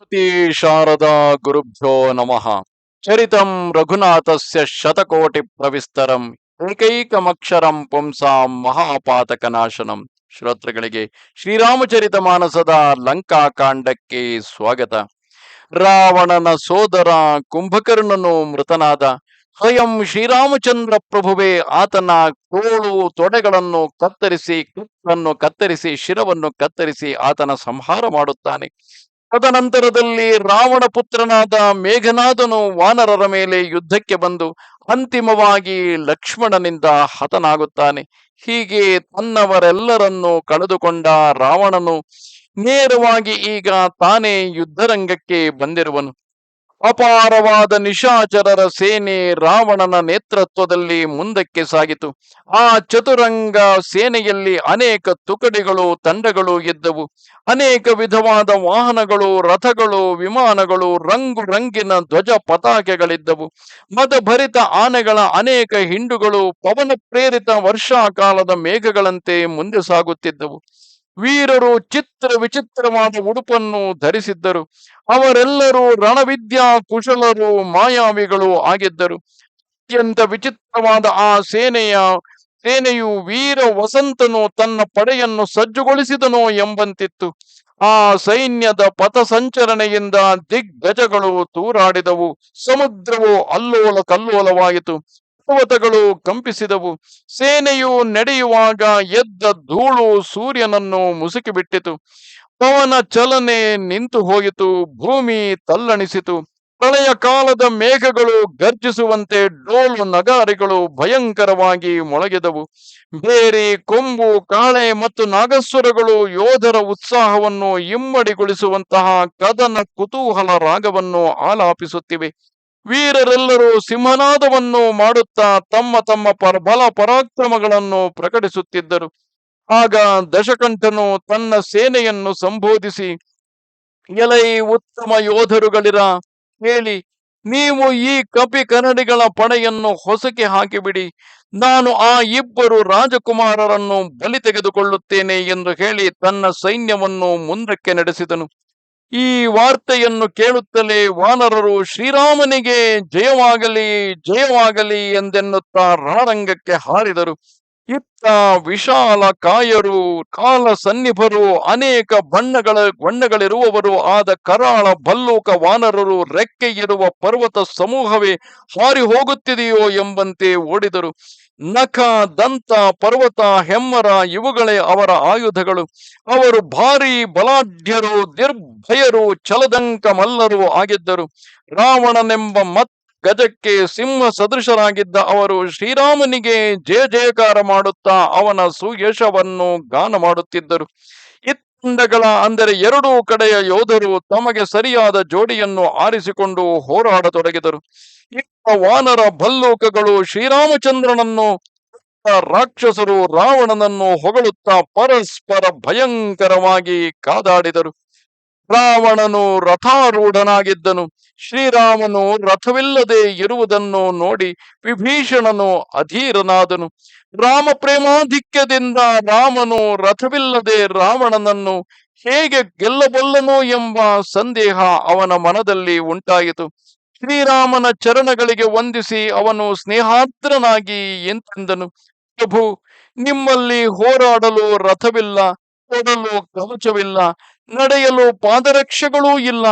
ಶ್ರೀ ಶಾರದಾ ಗುರುಭ್ಯೋ ನಮಃ. ಚರಿತಂ ರಘುನಾಥಸ್ಯ ಶತಕೋಟಿ ಪ್ರವಿಸ್ತರಂ ಏಕೈಕಮಕ್ಷರಂ ಪುಂಸಾಂ ಮಹಾಪಾತಕನಾಶನಂ. ಶ್ರೋತೃಗಳಿಗೆ ಶ್ರೀರಾಮಚರಿತ ಮಾನಸದ ಲಂಕಾಕಾಂಡಕ್ಕೆ ಸ್ವಾಗತ. ರಾವಣನ ಸೋದರ ಕುಂಭಕರ್ಣನು ಮೃತನಾದ. ಸ್ವಯಂ ಶ್ರೀರಾಮಚಂದ್ರ ಪ್ರಭುವೇ ಆತನ ಕೋಳು ತೊಡೆಗಳನ್ನು ಕತ್ತರಿಸಿ ಕತ್ತರಿಸಿ, ಶಿರವನ್ನು ಕತ್ತರಿಸಿ ಆತನ ಸಂಹಾರ ಮಾಡುತ್ತಾನೆ. ತದನಂತರದಲ್ಲಿ ರಾವಣ ಪುತ್ರನಾದ ಮೇಘನಾದನು ವಾನರರ ಮೇಲೆ ಯುದ್ಧಕ್ಕೆ ಬಂದು ಅಂತಿಮವಾಗಿ ಲಕ್ಷ್ಮಣನಿಂದ ಹತನಾಗುತ್ತಾನೆ. ಹೀಗೆ ತನ್ನವರೆಲ್ಲರನ್ನು ಕಳೆದುಕೊಂಡ ರಾವಣನು ನೇರವಾಗಿ ಈಗ ತಾನೇ ಯುದ್ಧರಂಗಕ್ಕೆ ಬಂದಿರುವನು. ಅಪಾರವಾದ ನಿಶಾಚರರ ಸೇನೆ ರಾವಣನ ನೇತೃತ್ವದಲ್ಲಿ ಮುಂದಕ್ಕೆ ಸಾಗಿತು. ಆ ಚತುರಂಗ ಸೇನೆಯಲ್ಲಿ ಅನೇಕ ತುಕಡಿಗಳು, ತಂಡಗಳು ಇದ್ದವು. ಅನೇಕ ವಿಧವಾದ ವಾಹನಗಳು, ರಥಗಳು, ವಿಮಾನಗಳು, ರಂಗು ರಂಗಿನ ಧ್ವಜ ಪತಾಕೆಗಳಿದ್ದವು. ಮದಭರಿತ ಆನೆಗಳ ಅನೇಕ ಹಿಂಡುಗಳು, ಪವನ ಪ್ರೇರಿತ ವರ್ಷಾಕಾಲದ ಮೇಘಗಳಂತೆ ಮುಂದೆ ಸಾಗುತ್ತಿದ್ದವು. ವೀರರು ಚಿತ್ರ ವಿಚಿತ್ರವಾದ ಉಡುಪನ್ನು ಧರಿಸಿದ್ದರು. ಅವರೆಲ್ಲರೂ ರಣವಿದ್ಯಾ ಕುಶಲರು, ಮಾಯಾವಿಗಳು ಆಗಿದ್ದರು. ಅತ್ಯಂತ ವಿಚಿತ್ರವಾದ ಆ ಸೇನೆಯ, ಸೇನೆಯು ವೀರ ವಸಂತನು ತನ್ನ ಪಡೆಯನ್ನು ಸಜ್ಜುಗೊಳಿಸಿದನೋ ಎಂಬಂತಿತ್ತು. ಆ ಸೈನ್ಯದ ಪಥ ಸಂಚರಣೆಯಿಂದ ದಿಗ್ಗಜಗಳು ತೂರಾಡಿದವು. ಸಮುದ್ರವು ಅಲ್ಲೋಲ ಕಲ್ಲೋಲವಾಯಿತು. ಪರ್ವತಗಳು ಕಂಪಿಸಿದವು. ಸೇನೆಯು ನಡೆಯುವಾಗ ಎದ್ದ ಧೂಳು ಸೂರ್ಯನನ್ನು ಮುಸುಕಿಬಿಟ್ಟಿತು. ಪವನ ಚಲನೆ ನಿಂತು ಹೋಯಿತು ಭೂಮಿ ತಲ್ಲಣಿಸಿತು. ಪ್ರಳಯ ಕಾಲದ ಮೇಘಗಳು ಗರ್ಜಿಸುವಂತೆ ಡೋಲು ನಗಾರಿಗಳು ಭಯಂಕರವಾಗಿ ಮೊಳಗಿದವು. ಬೇರೆ ಕೊಂಬು, ಕಾಳೆ ಮತ್ತು ನಾಗಸ್ವರಗಳು ಯೋಧರ ಉತ್ಸಾಹವನ್ನು ಇಮ್ಮಡಿಗೊಳಿಸುವಂತಹ ಕದನ ಕುತೂಹಲ ರಾಗವನ್ನು ಆಲಾಪಿಸುತ್ತಿವೆ. ವೀರರೆಲ್ಲರೂ ಸಿಂಹನಾದವನ್ನು ಮಾಡುತ್ತಾ ತಮ್ಮ ತಮ್ಮ ಬಲ ಪರಾಕ್ರಮಗಳನ್ನು ಪ್ರಕಟಿಸುತ್ತಿದ್ದರು. ಆಗ ದಶಕಂಠನು ತನ್ನ ಸೇನೆಯನ್ನು ಸಂಬೋಧಿಸಿ, ಎಲೈ ಉತ್ತಮ ಯೋಧರುಗಳಿರ, ಹೇಳಿ, ನೀವು ಈ ಕಪಿ ಕನ್ನಡಿಗಳ ಪಡೆಯನ್ನು ಹೊಸಕೆ ಹಾಕಿಬಿಡಿ. ನಾನು ಆ ಇಬ್ಬರು ರಾಜಕುಮಾರರನ್ನು ಬಲಿ ತೆಗೆದುಕೊಳ್ಳುತ್ತೇನೆ ಎಂದು ಹೇಳಿ ತನ್ನ ಸೈನ್ಯವನ್ನು ಮುಂದಕ್ಕೆ ನಡೆಸಿದನು. ಈ ವಾರ್ತೆಯನ್ನು ಕೇಳುತ್ತಲೇ ವಾನರರು ಶ್ರೀರಾಮನಿಗೆ ಜಯವಾಗಲಿ ಜಯವಾಗಲಿ ಎಂದೆನ್ನುತ್ತಾ ರಣರಂಗಕ್ಕೆ ಹಾರಿದರು. ಇತ್ತ ವಿಶಾಲ ಕಾಯರು ಕಾಲ ಸನ್ನಿಭರು ಅನೇಕ ಬಣ್ಣಗಳ ಬಣ್ಣಗಳಿರುವವರು ಆದ ಕರಾಳ ಭಲ್ಲೂಕ ವಾನರರು ರೆಕ್ಕೆ ಇರುವ ಪರ್ವತ ಸಮೂಹವೇ ಹಾರಿ ಹೋಗುತ್ತಿದೆಯೋ ಎಂಬಂತೆ ಓಡಿದರು. ನಖ, ದಂತ, ಪರ್ವತ, ಹೆಮ್ಮರ ಇವುಗಳೇ ಅವರ ಆಯುಧಗಳು. ಅವರು ಭಾರಿ ಬಲಾಢ್ಯರು, ನಿರ್ಭಯರು ಛಲದಂಕ ಮಲ್ಲರು ಆಗಿದ್ದರು. ರಾವಣನೆಂಬ ಮತ್ ಗಜಕ್ಕೆ ಸಿಂಹ ಸದೃಶರಾಗಿದ್ದ ಅವರು ಶ್ರೀರಾಮನಿಗೆ ಜಯ ಜಯಕಾರ ಮಾಡುತ್ತಾ ಅವನ ಸುಯಶವನ್ನು ಗಾನ ಮಾಡುತ್ತಿದ್ದರು. ಇತ್ತಂಡಗಳ ಅಂದರೆ ಎರಡೂ ಕಡೆಯ ಯೋಧರು ತಮಗೆ ಸರಿಯಾದ ಜೋಡಿಯನ್ನು ಆರಿಸಿಕೊಂಡು ಹೋರಾಡತೊಡಗಿದರು. ಇತ್ತ ವಾನರ ಭಲ್ಲೂಕಗಳು ಶ್ರೀರಾಮಚಂದ್ರನನ್ನು ರಾಕ್ಷಸರು ರಾವಣನನ್ನು ಹೊಗಳುತ್ತಾ ಪರಸ್ಪರ ಭಯಂಕರವಾಗಿ ಕಾದಾಡಿದರು. ರಾವಣನು ರಥಾರೂಢನಾಗಿದ್ದನು. ಶ್ರೀರಾಮನು ರಥವಿಲ್ಲದೆ ಇರುವುದನ್ನು ನೋಡಿ ವಿಭೀಷಣನು ಅಧೀರನಾದನು. ರಾಮ ಪ್ರೇಮಾಧಿಕ್ಯದಿಂದ ರಾಮನು ರಥವಿಲ್ಲದೆ ರಾವಣನನ್ನು ಹೇಗೆ ಗೆಲ್ಲಬಲ್ಲನು ಎಂಬ ಸಂದೇಹ ಅವನ ಮನದಲ್ಲಿ ಉಂಟಾಯಿತು. ಶ್ರೀರಾಮನ ಚರಣಗಳಿಗೆ ವಂದಿಸಿ ಅವನು ಸ್ನೇಹಾದ್ರನಾಗಿ ಎಂತೆಂದನು. ಪ್ರಭು, ನಿಮ್ಮಲ್ಲಿ ಹೋರಾಡಲು ರಥವಿಲ್ಲ, ಕೊಡಲು ಕವಚವಿಲ್ಲ ನಡೆಯಲು ಪಾದರಕ್ಷೆಗಳೂ ಇಲ್ಲ.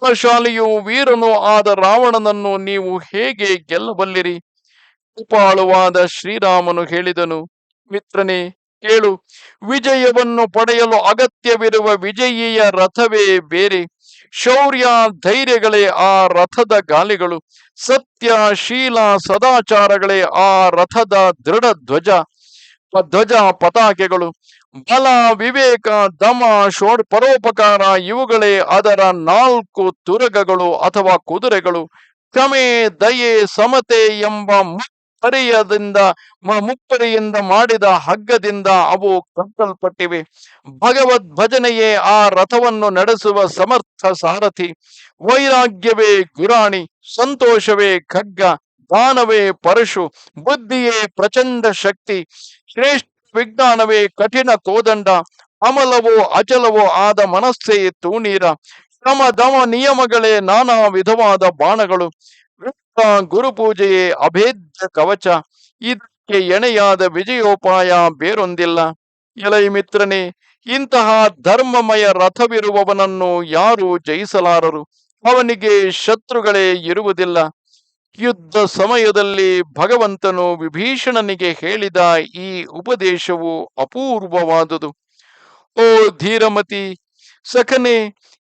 ಬಲಶಾಲಿಯು ವೀರನು ಆದ ರಾವಣನನ್ನು ನೀವು ಹೇಗೆ ಗೆಲ್ಲಬಲ್ಲಿರಿ? ಕೃಪಾಳುವಾದ ಶ್ರೀರಾಮನು ಹೇಳಿದನು, ಮಿತ್ರನೇ, ಕೇಳು, ವಿಜಯವನ್ನು ಪಡೆಯಲು ಅಗತ್ಯವಿರುವ ವಿಜಯಿಯ ರಥವೇ ಬೇರೆ. ಶೌರ್ಯ, ಧೈರ್ಯಗಳೇ ಆ ರಥದ ಗಾಲಿಗಳು. ಸತ್ಯ, ಶೀಲ, ಸದಾಚಾರಗಳೇ ಆ ರಥದ ದೃಢ ಧ್ವಜ ಧ್ವಜ ಪತಾಕೆಗಳು. ಬಲ, ವಿವೇಕ, ದಮ ಶೋಡ್ ಪರೋಪಕಾರ ಇವುಗಳೇ ಅದರ ನಾಲ್ಕು ತುರಗಗಳು ಅಥವಾ ಕುದುರೆಗಳು. ಕ್ಷಮೆ, ದಯೆ, ಸಮತೆ ಎಂಬ ಮುಪ್ಪರಿಯದಿಂದ ಮುಪ್ಪರಿಯಿಂದ ಮಾಡಿದ ಹಗ್ಗದಿಂದ ಅವು ಕಟ್ಟಲ್ಪಟ್ಟಿವೆ ಭಗವದ್ ಭಜನೆಯೇ ಆ ರಥವನ್ನು ನಡೆಸುವ ಸಮರ್ಥ ಸಾರಥಿ. ವೈರಾಗ್ಯವೇ ಗುರಾಣಿ, ಸಂತೋಷವೇ ಖಗ್ಗ ದಾನವೇ ಪರಶು, ಬುದ್ಧಿಯೇ ಪ್ರಚಂಡ ಶಕ್ತಿ. ಶ್ರೇಷ್ಠ ವಿಜ್ಞಾನವೇ ಕಠಿಣ ಕೋದಂಡ ಅಮಲವೋ ಅಚಲವೋ ಆದ ಮನಸ್ಸೇ ತೂಣೀರ ಶ್ರಮ ದಮ ನಿಯಮಗಳೇ ನಾನಾ ವಿಧವಾದ ಬಾಣಗಳು. ಗುರು ಗುರುಪೂಜೆಯೇ ಅಭೇದ್ಯ ಕವಚ. ಇದಕ್ಕೆ ಎಣೆಯಾದ ವಿಜಯೋಪಾಯ ಬೇರೊಂದಿಲ್ಲ. ಎಲೈ ಮಿತ್ರನೇ, ಇಂತಹ ಧರ್ಮಮಯ ರಥವಿರುವವನನ್ನು ಯಾರು ಜಯಿಸಲಾರರು. ಅವನಿಗೆ ಶತ್ರುಗಳೇ ಇರುವುದಿಲ್ಲ. ಯುದ್ಧ ಸಮಯದಲ್ಲಿ ಭಗವಂತನು ವಿಭೀಷಣನಿಗೆ ಹೇಳಿದ ಈ ಉಪದೇಶವು ಅಪೂರ್ವವಾದುದು. ಓ ಧೀರಮತಿ, ಸಖನೆ,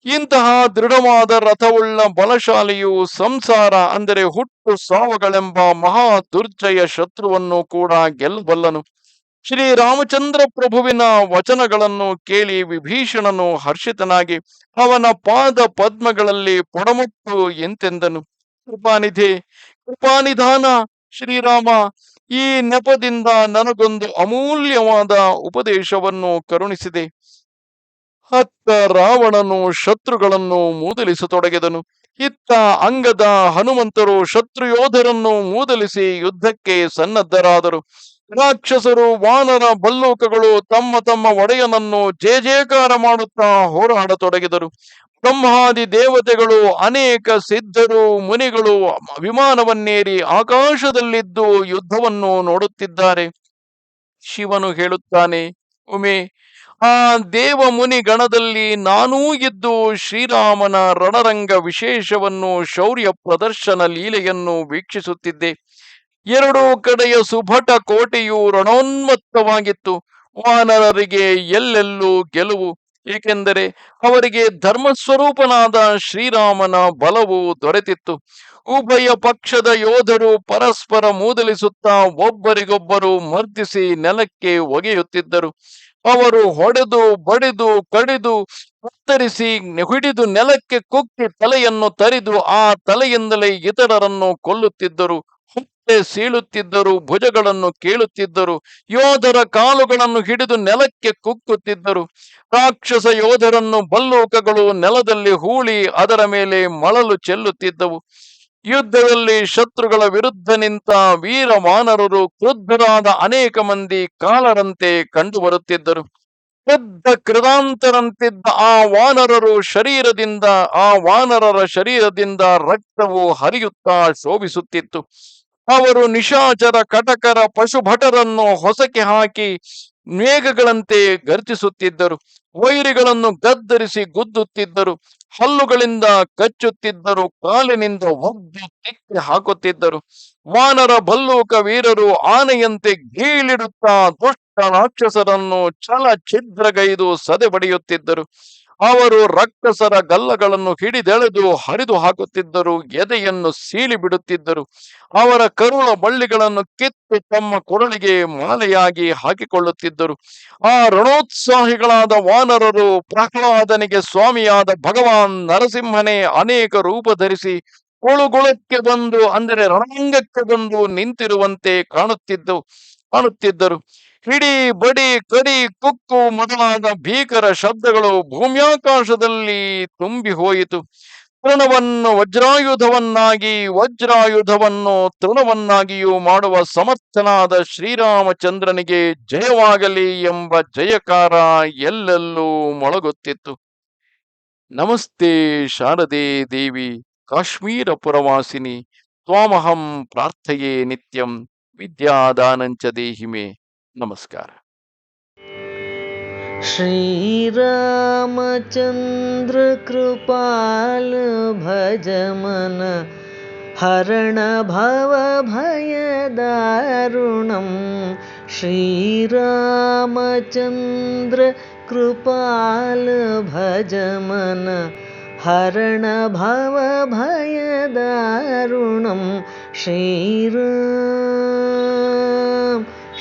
ಇಂತಹ ದೃಢವಾದ ರಥವುಳ್ಳ ಬಲಶಾಲಿಯು ಸಂಸಾರ ಅಂದರೆ ಹುಟ್ಟು ಸಾವುಗಳೆಂಬ ಮಹಾ ದುರ್ಜಯ ಶತ್ರುವನ್ನು ಕೂಡ ಗೆಲ್ಲಬಲ್ಲನು. ಶ್ರೀರಾಮಚಂದ್ರ ಪ್ರಭುವಿನ ವಚನಗಳನ್ನು ಕೇಳಿ ವಿಭೀಷಣನು ಹರ್ಷಿತನಾಗಿ, ಅವನ ಪಾದ ಪದ್ಮಗಳಲ್ಲಿ ಪೊಡಮುಟ್ಟು ಎಂತೆಂದನು. ಕೃಪಾನಿಧಿ ಕೃಪಾನಿಧಾನ ಶ್ರೀರಾಮ, ಈ ನೆಪದಿಂದ ನನಗೊಂದು ಅಮೂಲ್ಯವಾದ ಉಪದೇಶವನ್ನು ಕರುಣಿಸಿದೆ. ಹತ್ತ ರಾವಣನು ಶತ್ರುಗಳನ್ನು ಮೂದಲಿಸತೊಡಗಿದನು. ಇತ್ತ ಅಂಗದ ಹನುಮಂತರು ಶತ್ರು ಯೋಧರನ್ನು ಮೂದಲಿಸಿ ಯುದ್ಧಕ್ಕೆ ಸನ್ನದ್ಧರಾದರು. ರಾಕ್ಷಸರು, ವಾನರ ಬಲ್ಲೂಕಗಳು ತಮ್ಮ ತಮ್ಮ ಒಡೆಯನನ್ನು ಜೇಜೇಕಾರ ಮಾಡುತ್ತಾ ಹೋರಾಡತೊಡಗಿದರು. ಬ್ರಹ್ಮಾದಿ ದೇವತೆಗಳು, ಅನೇಕ ಸಿದ್ಧರು, ಮುನಿಗಳು ವಿಮಾನವನ್ನೇರಿ ಆಕಾಶದಲ್ಲಿದ್ದು ಯುದ್ಧವನ್ನು ನೋಡುತ್ತಿದ್ದಾರೆ. ಶಿವನು ಹೇಳುತ್ತಾನೆ, ಉಮೆ, ಆ ದೇವ ಮುನಿ ಗಣದಲ್ಲಿ ನಾನೂ ಇದ್ದು ಶ್ರೀರಾಮನ ರಣರಂಗ ವಿಶೇಷವನ್ನು, ಶೌರ್ಯ ಪ್ರದರ್ಶನ ಲೀಲೆಯನ್ನು ವೀಕ್ಷಿಸುತ್ತಿದ್ದೆ. ಎರಡು ಕಡೆಯ ಸುಭಟ ಕೋಟೆಯು ರಣೋನ್ಮತ್ತವಾಗಿತ್ತು. ವಾನರರಿಗೆ ಎಲ್ಲೆಲ್ಲೂ ಗೆಲುವು ಏಕೆಂದರೆ ಅವರಿಗೆ ಧರ್ಮಸ್ವರೂಪನಾದ ಶ್ರೀರಾಮನ ಬಲವು ದೊರೆತಿತ್ತು. ಉಭಯ ಪಕ್ಷದ ಯೋಧರು ಪರಸ್ಪರ ಮೂದಲಿಸುತ್ತಾ ಒಬ್ಬರಿಗೊಬ್ಬರು ಮರ್ದಿಸಿ ನೆಲಕ್ಕೆ ಒಗೆಯುತ್ತಿದ್ದರು. ಅವರು ಹೊಡೆದು, ಬಡಿದು, ಕಡಿದು ಕತ್ತರಿಸಿ ಹಿಡಿದು ನೆಲಕ್ಕೆ ಕುಕ್ಕಿ ತಲೆಯನ್ನು ತರಿದು ಆ ತಲೆಯಿಂದಲೇ ಇತರರನ್ನು ಕೊಲ್ಲುತ್ತಿದ್ದರು. ಸೀಳುತ್ತಿದ್ದರು, ಭುಜಗಳನ್ನು ಕೇಳುತ್ತಿದ್ದರು, ಯೋಧರ ಕಾಲುಗಳನ್ನು ಹಿಡಿದು ನೆಲಕ್ಕೆ ಕುಕ್ಕುತ್ತಿದ್ದರು. ರಾಕ್ಷಸ ಯೋಧರನ್ನು ಬಲ್ಲೂಕಗಳು ನೆಲದಲ್ಲಿ ಹೂಳಿ ಅದರ ಮೇಲೆ ಮಳಲು ಚೆಲ್ಲುತ್ತಿದ್ದವು. ಯುದ್ಧದಲ್ಲಿ ಶತ್ರುಗಳ ವಿರುದ್ಧ ನಿಂತ ವೀರ ವಾನರರು ಕ್ರುದ್ಧರಾದ ಅನೇಕ ಮಂದಿ ಕಾಲರಂತೆ ಕಂಡುಬರುತ್ತಿದ್ದರು. ಕ್ರುದ್ಧ ಕೃದಾಂತರಂತಿದ್ದ ಆ ವಾನರರು ಶರೀರದಿಂದ, ಆ ವಾನರರ ಶರೀರದಿಂದ ರಕ್ತವು ಹರಿಯುತ್ತಾ ಶೋಭಿಸುತ್ತಿತ್ತು. ಅವರು ನಿಶಾಚರ ಕಟಕರ ಪಶುಭಟರನ್ನು ಹೊಸಕೆ ಹಾಕಿ ಮೇಘಗಳಂತೆ ಗರ್ಜಿಸುತ್ತಿದ್ದರು. ವೈರಿಗಳನ್ನು ಗದ್ದರಿಸಿ ಗುದ್ದುತ್ತಿದ್ದರು. ಹಲ್ಲುಗಳಿಂದ ಕಚ್ಚುತ್ತಿದ್ದರು. ಕಾಲಿನಿಂದ ಒಗ್ಗಿ ತಿಕ್ಕಿ ಹಾಕುತ್ತಿದ್ದರು. ವಾನರ ಭಲ್ಲೂಕ ವೀರರು ಆನೆಯಂತೆ ಗೀಳಿಡುತ್ತಾ ದುಷ್ಟ ರಾಕ್ಷಸರನ್ನು ಛಲ ಛಿದ್ರಗೈದು ಸದೆ ಬಡಿಯುತ್ತಿದ್ದರು ಅವರು ರಕ್ತಸರ ಗಲ್ಲಗಳನ್ನು ಹಿಡಿದೆಳೆದು ಹರಿದು ಹಾಕುತ್ತಿದ್ದರು, ಎದೆಯನ್ನು ಸೀಳಿ ಬಿಡುತ್ತಿದ್ದರು. ಅವರ ಕರುಳ ಬಳ್ಳಿಗಳನ್ನು ಕಿತ್ತು ತಮ್ಮ ಕೊರಳಿಗೆ ಮಾಲೆಯಾಗಿ ಹಾಕಿಕೊಳ್ಳುತ್ತಿದ್ದರು. ಆ ರಣೋತ್ಸಾಹಿಗಳಾದ ವಾನರರು ಪ್ರಹ್ಲಾದನಿಗೆ ಸ್ವಾಮಿಯಾದ ಭಗವಾನ್ ನರಸಿಂಹನೇ ಅನೇಕ ರೂಪ ಧರಿಸಿ ಕುಳುಗುಳಕ್ಕೆ ಬಂದು, ಅಂದರೆ ರಣರಂಗಕ್ಕೆ ಬಂದು ನಿಂತಿರುವಂತೆ ಕಾಣುತ್ತಿದ್ದು, ಕಾಣುತ್ತಿದ್ದರು. ಹಿಡಿ, ಬಡಿ ಕಡಿ ಕುಕ್ಕು ಮೊದಲಾದ ಭೀಕರ ಶಬ್ದಗಳು ಭೂಮ್ಯಾಕಾಶದಲ್ಲಿ ತುಂಬಿ ಹೋಯಿತು. ತೃಣವನ್ನು ವಜ್ರಾಯುಧವನ್ನಾಗಿ, ವಜ್ರಾಯುಧವನ್ನು ತೃಣವನ್ನಾಗಿಯೂ ಮಾಡುವ ಸಮರ್ಥನಾದ ಶ್ರೀರಾಮಚಂದ್ರನಿಗೆ ಜಯವಾಗಲಿ ಎಂಬ ಜಯಕಾರ ಎಲ್ಲೆಲ್ಲೂ ಮೊಳಗುತ್ತಿತ್ತು. ನಮಸ್ತೆ ಶಾರದೆ ದೇವಿ, ಕಾಶ್ಮೀರ ಪುರವಾಸಿನಿ, ತ್ವಾಮಹಂ ಪ್ರಾರ್ಥೆಯೇ ನಿತ್ಯಂ, ವಿದ್ಯಾದಾನಂಚ ದೇಹಿಮೆ. नमस्कार। श्री रामचंद्र कृपाल भजमन हरण भवभयदारुणं श्रीरामचन्द्र कृपाल भजमन हरण भवभयदारुणं श्रीरा